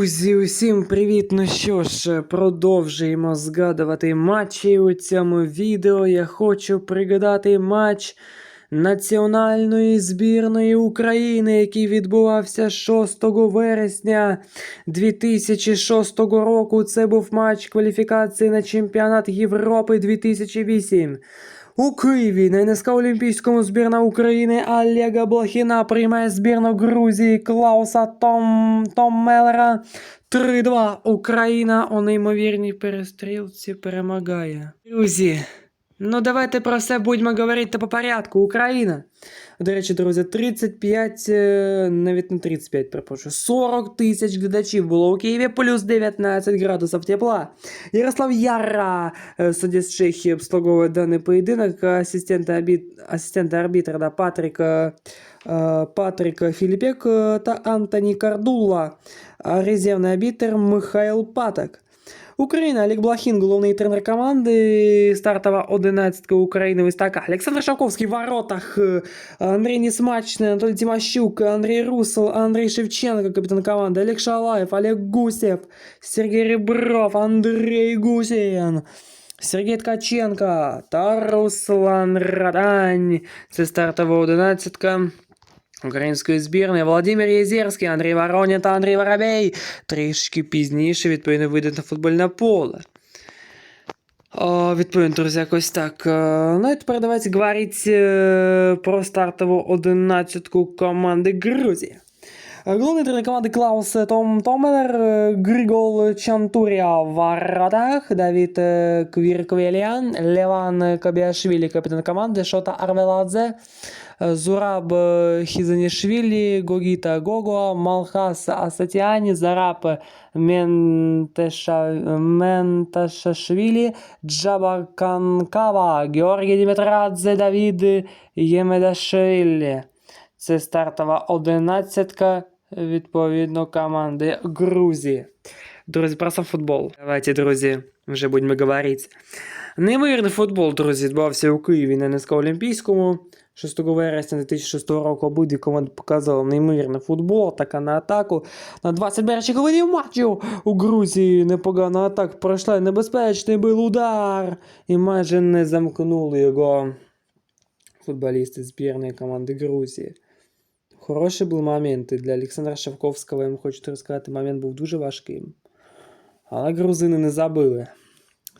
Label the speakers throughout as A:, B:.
A: Друзі, усім привіт! Ну що ж, продовжуємо згадувати матчі. У цьому відео я хочу пригадати матч національної збірної України, який відбувався 6 вересня 2006 року. Це був матч кваліфікації на чемпіонат Європи 2008. У Києві на НСК Олімпійському збірна України Олега Блохіна приймає збірну Грузії Клауса Том, Меллера. 3-2. Україна у неймовірній перестрілці перемагає. Друзі, ну давайте про все будемо говорити по порядку. Україна. До речі, друзі, 35, е, навіть не 35, перепрошую, 40 тисяч глядачів було у Києві, плюс 19 градусів тепла. Ярослав Яра, е, суддя з Чехії, обслуговує даний поєдинок. Асистент, арбіт... Асистент арбітра да, Патрік, е, е, Патрік Філіпек та Антоні Кардула. Резервний арбітр Михайл Паток. Україна, Олег Блохін, головний тренер команди. Стартова одинадцятка України ось така. Олександр Шавковський в воротах. е, Андрій Несмачний, Анатолій Тимощук, Андрій Русел, Андрій Шевченко, капітан команди, Олег Шалаєв, Олег Гусєв, Сергій Ребров, Андрій Гусєн. Сергій Ткаченко та Руслан Радань. Це стартова одинадцятка. Української збірної Володимир Єзерський, Андрій Воронін та Андрій Воробей трішки пізніше, відповідно, вийдуть на футбольне поле. О, відповідно, друзі, якось так. Е, Ну і тепер давайте говорити е, про стартову одинадцятку команди Грузії. Головний тренер команди Клаус Том Томелер, е, Григол Чантурія в воротах, Давід е, Квірквеліан, Леван Кабіашвілі, капітан команди, Шота Арвеладзе, е, Зураб е, Хізанішвілі, Гогіта Гого, Малхас Асатіані, Зараб Ментеша, Менташашвілі, Джаба Канкава, Георгій Дімітрадзе, Давід Ємедашвілі. Це стартова одинадцятка, відповідно, команди Грузії. Друзі, про сам футбол. Давайте, друзі, вже будемо говорити. Неймовірний футбол, друзі, відбувався у Києві на НСК Олімпійському. 6 вересня 2006 року обидві команди показали неймовірний футбол, атака на атаку. На 20 перших хвилин матчу у Грузії непогана атака пройшла. Небезпечний був удар. І майже не замкнули його футболісти збірної команди Грузії. Хороші були моменти для Олександра Шавковського. Я вам хочу розказати, момент був дуже важким. Але грузини не забили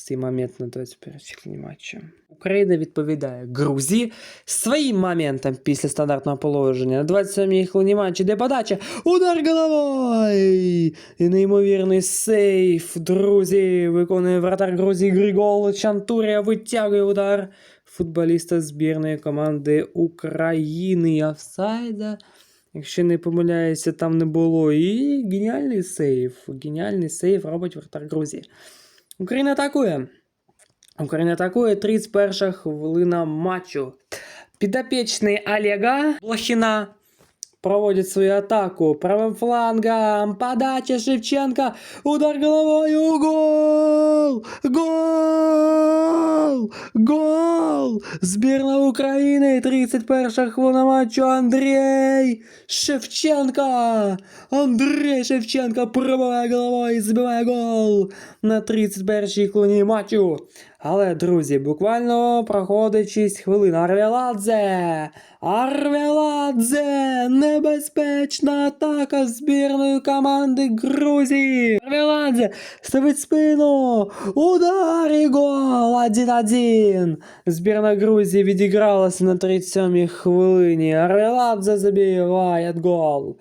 A: цей момент на 21 матчі. Україна відповідає Грузії своїм моментом після стандартного положення. На 27-й хвилині матчі, де подача. Удар головою! І неймовірний сейф. Друзі, виконує вратар Грузії Григол Чантурія, витягує удар футболіста збірної команди України. Офсайда. Якщо не помиляюся, там не було. І геніальний сейф. Геніальний сейф робить вратар Грузії. Україна атакує. Україна атакує 31 хвилина матчу. Підопічний Олега Блохіна проводить свою атаку правим флангом. Подача Шевченка. Удар головою. Гол! Гол! Гол! Збірна України. 31 хвилина матчу. Андрій Шевченка. Андрій Шевченка пробиває головою і забиває гол на 31 хвилині матчу. Але, друзі, буквально проходить 6 хвилин. Арвеладзе! Арвеладзе! Небезпечна атака збірної команди Грузії! Арвеладзе! Ставить спину! Удар і гол! 1-1! Збірна Грузії відігралася на 37-й хвилині. Арвеладзе забиває гол.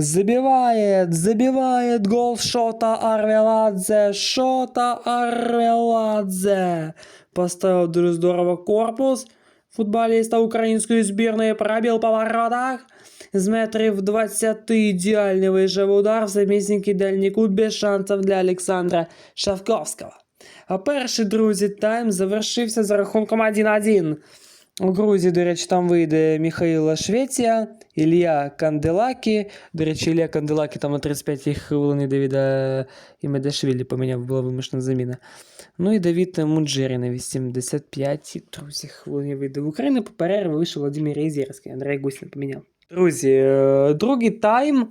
A: Забивает, забивает гол Шота Арвеладзе, Шота Арвеладзе. Поставил дуже здорово корпус футболіста української збірної, пробіл по воротах. З метрів 20 ідеальний вийшов удар в самісінький дальній кут без шансів для Олександра Шавковського. А перший, друзі, тайм завершився за рахунком 1-1. У Грузії, до речі, там вийде Михайло Швеція, Ілля Канделакі. До речі, Ілля Канделакі там на 35 хвилини Давіда Імедашвілі поміняв, була вимушена заміна. Ну і Давід Мунджері на 85-й друзі, хвилини вийде. В Україні по перерві вийшов Володимир Єзерський, Андрій Гусін поміняв. Друзі, е, другий тайм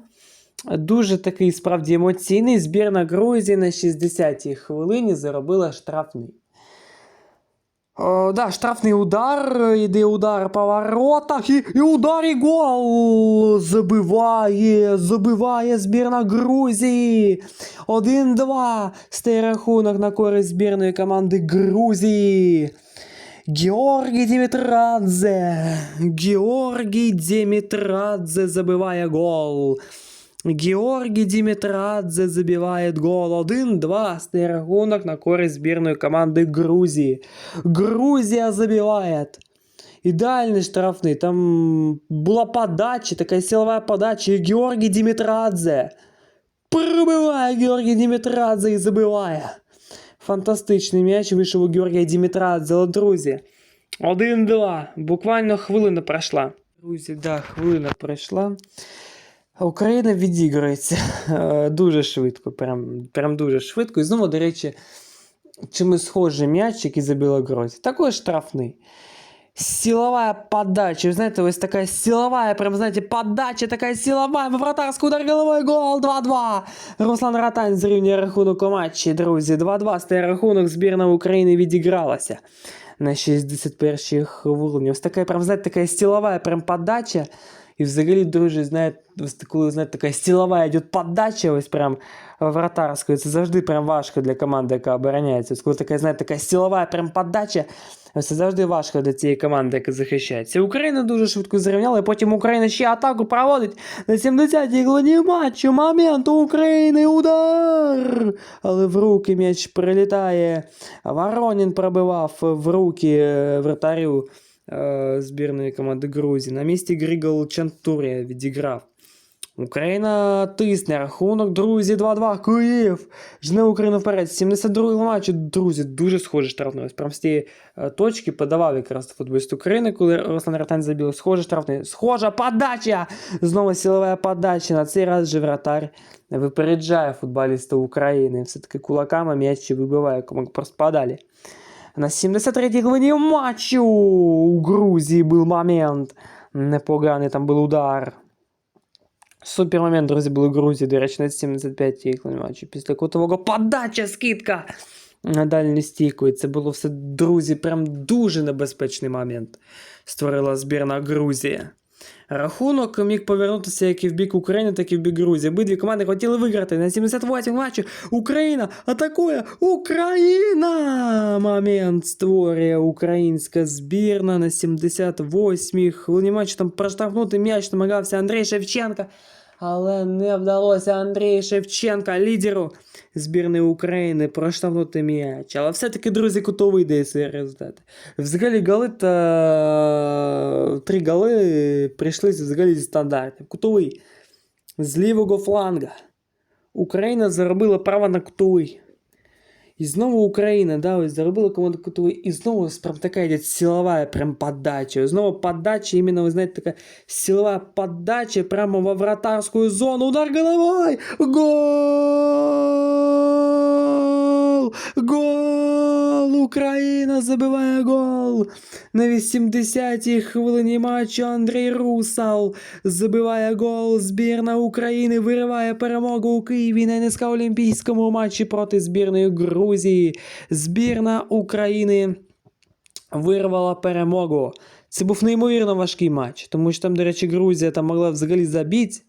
A: Дуже такий справді емоційний. Збірна Грузії на 60-й хвилині заробила штрафний. О, да, штрафний удар, іде удар по воротах, і, і удар і гол забиває, забиває збірна Грузії. 1-2 стає на користь збірної команди Грузії. Георгій Дімітрадзе. Георгій Дімітрадзе забиває гол. Георгій Дімітрадзе забиває гол 1-2 стає рахунок на користь збірної команди Грузії. Грузія забиває. Ідеальний штрафний. Там була подача, така силова подача. І Георгій Дімітрадзе. Пробиває Георгій Дімітрадзе і забиває. Фантастичний м'яч вийшов у Георгія Дімітрадзе. Але, друзі. 1-2. Буквально хвилина пройшла. Друзі, да, хвилина пройшла. Україна відіграється е, дуже швидко, прям, прям дуже швидко. І знову, до речі, чимось схожий м'яч, який забила Грозі. Також штрафний. Силовая подача. Вы знаете, ось такая силовая, прям, знаете, подача такая силовая. Вратарський удар головой, гол 2-2. Руслан Ратань зрівнює рахунок у матчі, друзі. 2-2 стає рахунок, збірна України відігралася на 61-й хвилині. Ось така, прям, знаєте, така силовая прям подача. І взагалі, друзі, знаєте, коли, знаєте, така силова йде подача, ось прям вратарською, це завжди прям важко для команди, яка обороняється. Ось коли така, знаєте, така силова прям подача, це завжди важко для цієї команди, яка захищається. Україна дуже швидко зрівняла, і потім Україна ще атаку проводить на 70-й хвилині матчу. Момент у України удар! Але в руки м'яч прилітає. Воронін пробивав в руки е, вратарю е, збірної команди Грузії. На місці Грігол Чантурія відіграв. Україна тисне рахунок, друзі, 2-2, Київ. Жне Україну вперед. 72-й матчі, друзі, дуже схоже штрафний. Ось прям з тієї е, точки подавав якраз футболіст України, коли Руслан Ратань забив. Схоже штрафний. Схожа подача! Знову силова подача. На цей раз же вратар випереджає футболіста України. Все-таки кулаками м'ячі вибиває, кому просто подалі. На 73-й хвилині матчу у Грузії був момент. Непоганий там був удар. Супер момент, друзі, були в Грузії, до речі, на 75-й хвилині матчу. Після кутового подача, скидка на дальній стійку. І це було все, друзі, прям дуже небезпечний момент. Створила збірна Грузія. Рахунок міг повернутися як і в бік України, так і в бік Грузії. Обидві команди хотіли виграти. На 78 матчі Україна атакує Україна! Момент створює українська збірна на 78-й хвилині матчу. Там проштовхнути м'яч намагався Андрій Шевченка. Але не вдалося Андрію Шевченка, лідеру збірної України, проштовхнути м'яч. Але все-таки, друзі, кутовий десь результат. Взагалі голи та три голи прийшлися взагалі зі стандартів. Кутовий. З лівого фланга. Україна заробила право на кутовий. І знову Україна, да, ось заробила команду кутовий. І знову ось прям така йде силова прям подача. Знову подача, іменно, ви знаєте, така силова подача прямо во вратарську зону. Удар головой! Гол! Гол! Україна забиває гол! На 80-й хвилині матчу Андрій Русал забиває гол. Збірна України вириває перемогу у Києві на НСК Олімпійському матчі проти збірної Грузії. Збірна України вирвала перемогу. Це був неймовірно важкий матч, тому що там, до речі, Грузія там могла взагалі забити.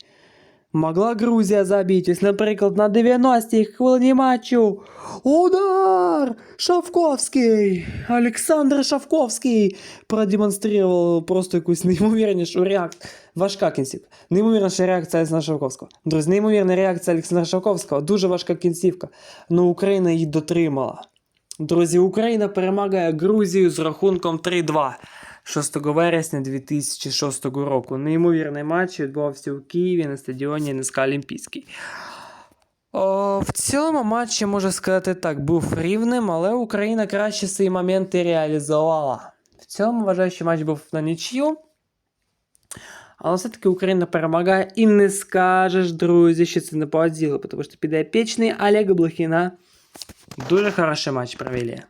A: Могла Грузія забити. Ось, наприклад, на 90-й хвилині матчу. Удар! Шавковський! Олександр Шавковський продемонстрував просто якусь неймовірнішу реакцію. Важка кінцівка. Неймовірніша реакція Олександра Шавковського. Друзі, неймовірна реакція Олександра Шавковського. Дуже важка кінцівка. Ну Україна її дотримала. Друзі, Україна перемагає Грузію з рахунком 3-2. 6 вересня 2006 року. Неймовірний матч відбувався у Києві на стадіоні НСК Олімпійський. О, в цілому матчі, можу сказати так, був рівним, але Україна краще свої моменти реалізувала. В цілому вважаю, що матч був на нічю. Але все-таки Україна перемагає і не скажеш, друзі, що це не по ділу, тому що підопічний Олега Блохіна дуже хороший матч провели.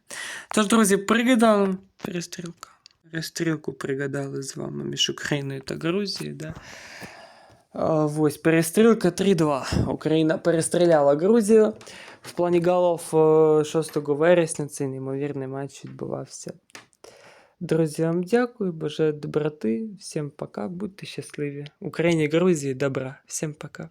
A: Тож, друзі, пригадали перестрілка. Перестрілку пригадали з вами між Україною та Грузією. Да? А, Ось перестрілка 3-2. Україна перестріляла Грузію. В плані голов е, 6 вересня цей неймовірний матч відбувався. Друзі, вам дякую, бажаю доброти. Всім пока, будьте щасливі. Україні, Грузії, добра. Всім пока.